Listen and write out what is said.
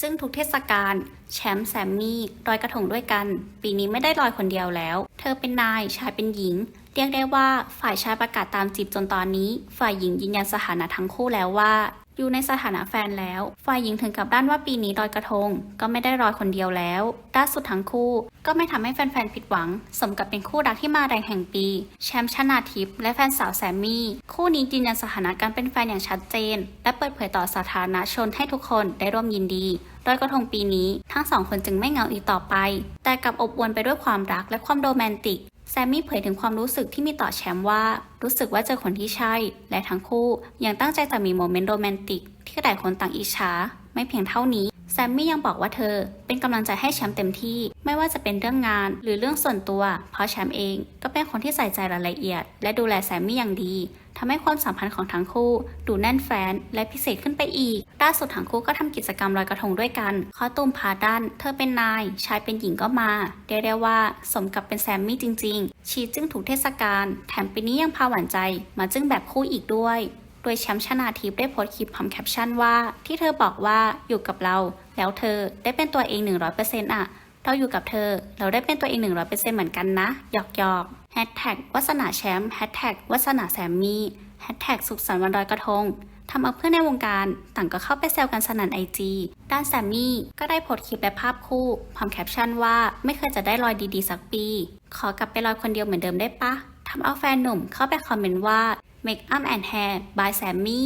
ซึ่งทุกเทศกาลแชมป์แซมมี่ลอยกระทงด้วยกัน ปีนี้ไม่ได้ลอยคนเดียวแล้ว เธอเป็นนายชายเป็นหญิง เรียกได้ว่าฝ่ายชายประกาศตามจีบจนตอนนี้ ฝ่ายหญิงยืนยันสถานะทั้งคู่แล้วว่า อยู่ในสถานะแฟนแล้ว ฝ่ายหญิงถึงกับด้านว่าปีนี้ลอยกระทง ก็ไม่ได้ลอยคนเดียวแล้วล่าสุดทั้งคู่ ก็ไม่ทำให้แฟนๆผิดหวัง สมกับเป็นคู่รักที่มาแรงแห่งปี แชมป์ชนาทิพย์และแฟนสาวแซมมี่ คู่นี้ยืนยันสถานะการเป็นแฟนอย่างชัดเจน และเปิดเผยต่อสาธารณชนให้ทุกคนได้ร่วมยินดีลอยกระทงปีนี้ทั้งสองคนจึงไม่เหงาอีกต่อไป แต่กลับอบอวลไปด้วยความรักและความโรแมนติก แซมมี่เผยถึงความรู้สึกที่มีต่อแชมป์ว่า รู้สึกว่าเจอคนที่ใช่ และทั้งคู่ยังตั้งใจจะมีโมเมนต์โรแมนติก ที่หลายคนต่างอิจฉาไม่เพียงเท่านี้แซมมี่ยังบอกว่าเธอ เป็นกำลังใจให้แชมป์เต็มที่ ไม่ว่าจะเป็นเรื่องงานหรือเรื่องส่วนตัว เพราะแชมป์เองก็เป็นคนที่ใส่ใจรายละเอียด และดูแลแซมมี่อย่างดี ทำให้ความสัมพันธ์ของทั้งคู่ดูแน่นแฟนและพิเศษขึ้นไปอีกล่าสุดทั้งคู่ก็ทำกิจกรรมลอยกระทงด้วยกันคอตูมพาดันเธอเป็นนาย ชายเป็นหญิงก็มาเรียกได้ว่าสมกับเป็นแซมมี่จริง ๆ ชีจึงถูกเทศกาลแถมปีนี้ยังพาหวานใจ มาจึงแบบคู่อีกด้วยโดยแชมป์ชนาทิพย์ได้โพสต์คลิปพร้อมแคปชั่นว่า ที่เธอบอกว่าอยู่กับเรา แล้วเธอได้เป็นตัวเอง 100%อะ เราอยู่กับเธอ เราได้เป็นตัวเอง 100%เหมือนกันนะ หยอกหยอกแฮชแท็กวัสนาแชมป์แฮชแท็กวัสนาแซมมี่แฮชแท็กสุขสันต์วันลอยกระทงทำเอาเพื่อนในวงการ ต่างก็เข้าไปแซวกันสนั่นไอจีด้านแซมมี่ก็ได้โพสคลิปและภาพคู่พร้อมแคปชั่นว่าไม่เคยจะได้ลอยดีๆ สักปี ขอกลับไปลอยคนเดียวเหมือนเดิมได้ปะทำเอาแฟนหนุ่มเข้าไปคอมเมนต์ว่า Make up and hair by Sammy